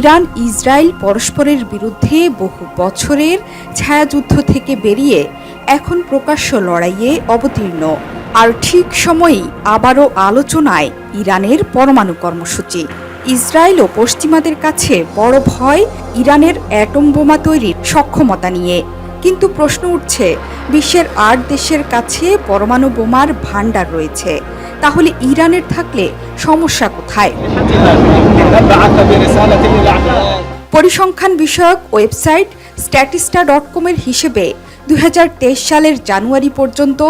Iran, Israel পরস্পরের বিরুদ্ধে বহু বছরের ছায়াযুদ্ধ থেকে বেরিয়ে এখন প্রকাশ্য লড়াইয়ে অবতীর্ণ। আর ঠিক সময়েই আবারও আলোচনায় ইরানের পরমাণু কর্মসূচি। ইসরায়েল ও পশ্চিমাদের কাছে বড় ভয় ইরানের অ্যাটম বোমা তৈরির সক্ষমতা নিয়ে। কিন্তু প্রশ্ন উঠছে, বিশ্বের আট দেশের কাছে পরমাণু বোমার ভাণ্ডার রয়েছে। তাহলে ইরানের থাকলে সমস্যা কোথায়? পরিসংখ্যান বিষয়ক ওয়েবসাইট স্ট্যাটিস্টা ডট কমের হিসেবে দুই হাজার তেইশ সালের জানুয়ারি পর্যন্ত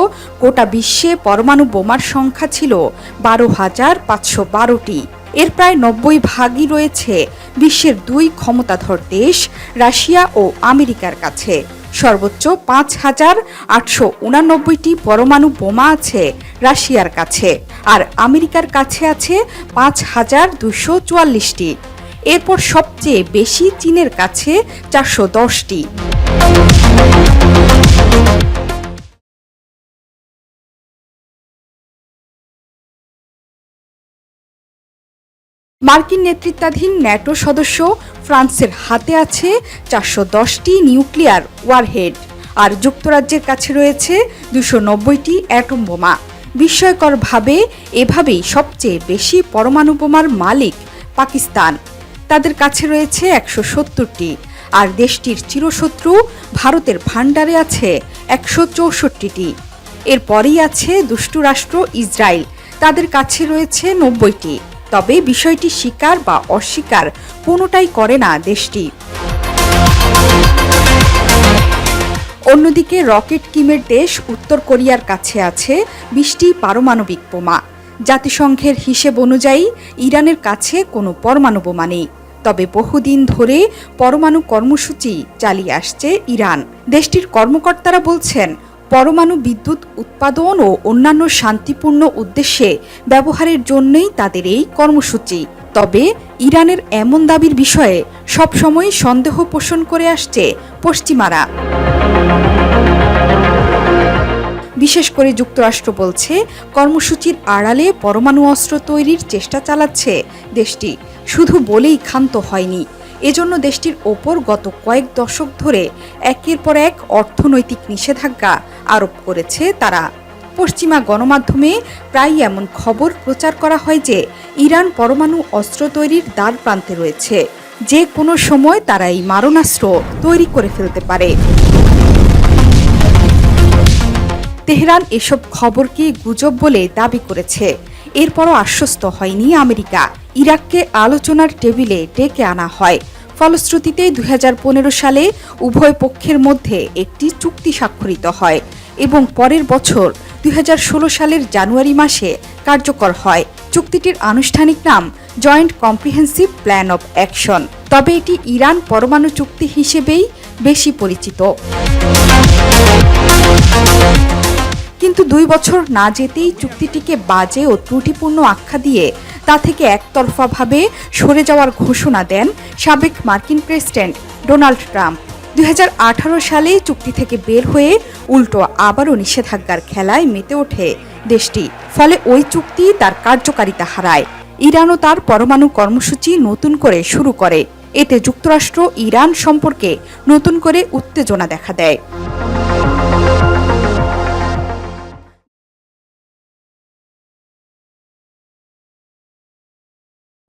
গোটা বিশ্বে পরমাণু বোমার সংখ্যা ছিল বারো হাজার পাঁচশো বারোটি। এর প্রায় নব্বই ভাগই রয়েছে বিশ্বের দুই ক্ষমতাধর দেশ, রাশিয়া ও আমেরিকার কাছে। সর্বোচ্চ পাঁচ হাজার আটশো উনানব্বইটি পরমাণু বোমা আছে রাশিয়ার কাছে, আর আমেরিকার কাছে আছে পাঁচ হাজার দুশো চুয়াল্লিশটি। এরপর সবচেয়ে বেশি চীনের কাছে চারশো দশটি। মার্কিন নেতৃত্বাধীন ন্যাটো সদস্য ফ্রান্সের হাতে আছে চারশো দশটি নিউক্লিয়ার ওয়ারহেড, আর যুক্তরাজ্যের কাছে রয়েছে দুশো নব্বইটি অ্যাটম বোমা। বিস্ময়করভাবে এভাবেই সবচেয়ে বেশি পরমাণু বোমার মালিক পাকিস্তান। তাদের কাছে রয়েছে একশো সত্তরটি, আর দেশটির চিরশত্রু ভারতের ভাণ্ডারে আছে একশো চৌষট্টিটি। এরপরেই আছে দুষ্টু রাষ্ট্র ইসরায়েল, তাদের কাছে রয়েছে নব্বইটি। তবে বিষয়টি স্বীকার বা অস্বীকার কোনোটাই করে না দেশটি। অন্যদিকে রকেট কিমের দেশ উত্তর কোরিয়ার কাছে আছে বিশটি পারমাণবিক বোমা। জাতিসংঘের হিসেব অনুযায়ী ইরানের কাছে কোনো পরমাণু বোমা নেই। তবে বহুদিন ধরে পরমাণু কর্মসূচি চালিয়ে আসছে ইরান। দেশটির কর্মকর্তারা বলছেন পরমাণু বিদ্যুৎ উৎপাদন ও অন্যান্য শান্তিপূর্ণ উদ্দেশ্যে ব্যবহারের জন্যই তাদের এই কর্মসূচি। তবে ইরানের এমন দাবির বিষয়ে সবসময় সন্দেহ পোষণ করে আসছে পশ্চিমারা। বিশেষ করে যুক্তরাষ্ট্র বলছে, কর্মসূচির আড়ালে পরমাণু অস্ত্র তৈরির চেষ্টা চালাচ্ছে দেশটি। শুধু বলেই ক্ষান্ত হয়নি। এজন্য দেশটির ওপর গত কয়েক দশক ধরে একের পর এক অর্থনৈতিক নিষেধাজ্ঞা আরোপ করেছে তারা। পশ্চিমা গণমাধ্যমে প্রায় এমন খবর প্রচার করা হয় যে, ইরান পরমাণু অস্ত্র তৈরির দ্বার প্রান্তে রয়েছে। যে কোনো সময় তারা এই মারণাস্ত্র তৈরি করে ফেলতে পারে। তেহরান এসব খবরকে গুজব বলে দাবি করেছে। এরপরও আশ্বস্ত হয়নি আমেরিকা। ইরাককে আলোচনার টেবিলে ডেকে আনা হয়। ফলশ্রুতিতে দুই হাজার পনেরো সালে উভয় পক্ষের মধ্যে একটি চুক্তি স্বাক্ষরিত হয় এবং পরের বছর দুই হাজার ষোলো সালের জানুয়ারি মাসে কার্যকর হয়। চুক্তিটির আনুষ্ঠানিক নাম joint comprehensive plan of action তবে এটি ইরান পরমাণু চুক্তি হিসেবেই বেশি পরিচিত। কিন্তু দুই বছর না যেতেই চুক্তিটিকে বাজে ও ত্রুটিপূর্ণ আখ্যা দিয়ে তা থেকে একতরফাভাবে সরে যাওয়ার ঘোষণা দেন সাবেক মার্কিন প্রেসিডেন্ট ডোনাল্ড ট্রাম্প। দুই হাজার আঠারো সালে চুক্তি থেকে বের হয়ে উল্টো আবারও নিষেধাজ্ঞার খেলায় মেতে ওঠে দেশটি, ফলে ওই চুক্তি তার কার্যকারিতা হারায়। ইরানও তার পরমাণু কর্মসূচি নতুন করে শুরু করে। এতে যুক্তরাষ্ট্র ইরান সম্পর্কে নতুন করে উত্তেজনা দেখা দেয়।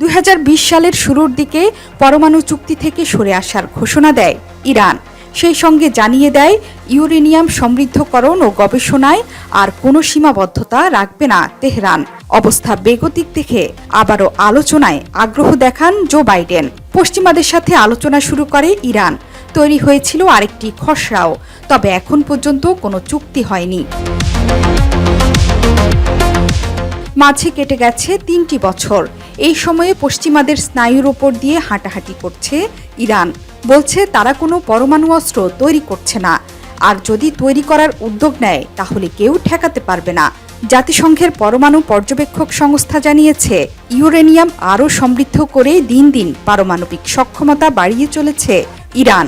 দুই হাজার বিশ সালের শুরুর দিকে পরমাণু চুক্তি থেকে সরে আসার ঘোষণা দেয় ইরান। সেই সঙ্গে জানিয়ে দেয়, ইউরেনিয়াম সমৃদ্ধকরণ ও গবেষণায় আর কোনো সীমাবদ্ধতা রাখবে না তেহরান। অবস্থা বেগতিক দেখে আবারও আলোচনায় আগ্রহ দেখান জো বাইডেন। পশ্চিমাদের সাথে আলোচনা শুরু করে ইরান। তৈরি হয়েছিল আরেকটি খসড়াও, তবে এখন পর্যন্ত কোনো চুক্তি হয়নি। মাঝে কেটে গেছে তিনটি বছর। এই সময়ে পশ্চিমাদের স্নায়ুর ওপর দিয়ে হাঁটাহাঁটি করছে ইরান। বলছে, তারা কোনো পরমাণু অস্ত্র তৈরি করছে না। আর যদি তৈরি করার উদ্যোগ নেয়, তাহলে কেউ ঠেকাতে পারবে না। জাতিসংঘের পরমাণু পর্যবেক্ষক সংস্থা জানিয়েছে, ইউরেনিয়াম আরও সমৃদ্ধ করে দিন দিন পারমাণবিক সক্ষমতা বাড়িয়ে চলেছে ইরান।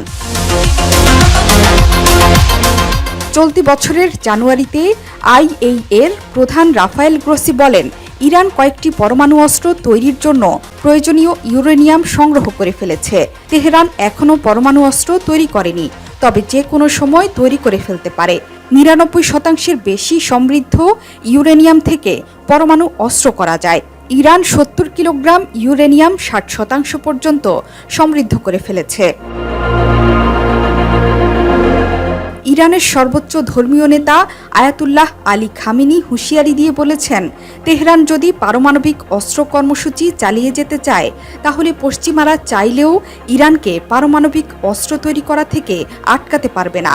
চলতি বছরের জানুয়ারিতে আইএইএর প্রধান রাফায়েল গ্রোসি বলেন ইরান কয়েকটি পরমাণু অস্ত্র তৈরির জন্য প্রয়োজনীয় ইউরেনিয়াম সংগ্রহ করে ফেলেছে। তেহরান এখনও পরমাণু অস্ত্র তৈরি করেনি, তবে যে কোনো সময় তৈরি করে ফেলতে পারে। নিরানব্বই শতাংশের বেশি সমৃদ্ধ ইউরেনিয়াম থেকে পরমাণু অস্ত্র করা যায়। ইরান সত্তর কিলোগ্রাম ইউরেনিয়াম ষাট শতাংশ পর্যন্ত সমৃদ্ধ করে ফেলেছে। ইরানের সর্বোচ্চ ধর্মীয় নেতা আয়াতুল্লাহ আলী খামিনি হুঁশিয়ারি দিয়ে বলেছেন, তেহরান যদি পারমাণবিক অস্ত্র কর্মসূচি চালিয়ে যেতে চায়, তাহলে পশ্চিমারা চাইলেও ইরানকে পারমাণবিক অস্ত্র তৈরি করা থেকে আটকাতে পারবে না।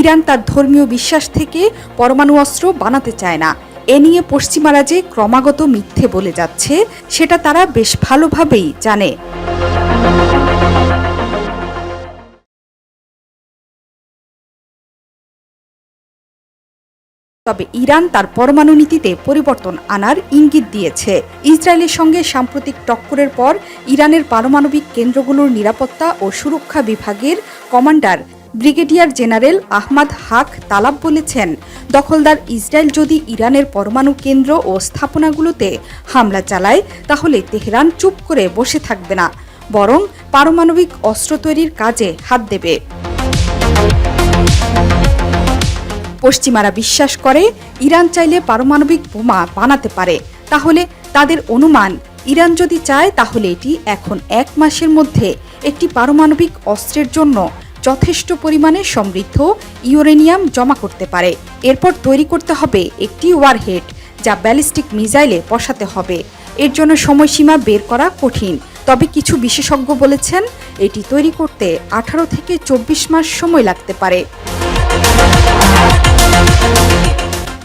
ইরান তার ধর্মীয় বিশ্বাস থেকে পরমাণু অস্ত্র বানাতে চায় না। এ নিয়ে পশ্চিমারা যে ক্রমাগত মিথ্যে বলে যাচ্ছে, সেটা তারা বেশ ভালোভাবেই জানে। তবে ইরান তার পরমাণু নীতিতে পরিবর্তন আনার ইঙ্গিত দিয়েছে। ইসরায়েলের সঙ্গে সাম্প্রতিক টক্করের পর ইরানের পারমাণবিক কেন্দ্রগুলোর নিরাপত্তা ও সুরক্ষা বিভাগের কমান্ডার ব্রিগেডিয়ার জেনারেল আহমাদ হাক তালাব বলেছেন, দখলদার ইসরায়েল যদি ইরানের পরমাণু কেন্দ্র ও স্থাপনাগুলোতে হামলা চালায়, তাহলে তেহরান চুপ করে বসে থাকবে না, বরং পারমাণবিক অস্ত্র তৈরির কাজে হাত দেবে। পশ্চিমারা বিশ্বাস করে, ইরান চাইলে পারমাণবিক বোমা বানাতে পারে। তাহলে তাদের অনুমান, ইরান যদি চায় তাহলে এটি এখন এক মাসের মধ্যে একটি পারমাণবিক অস্ত্রের জন্য যথেষ্ট পরিমাণে সমৃদ্ধ ইউরেনিয়াম জমা করতে পারে। এরপর তৈরি করতে হবে একটি ওয়ারহেড, যা ব্যালিস্টিক মিসাইলে বসাতে হবে। এর জন্য সময়সীমা বের করা কঠিন। তবে কিছু বিশেষজ্ঞ বলেছেন, এটি তৈরি করতে আঠারো থেকে চব্বিশ মাস সময় লাগতে পারে।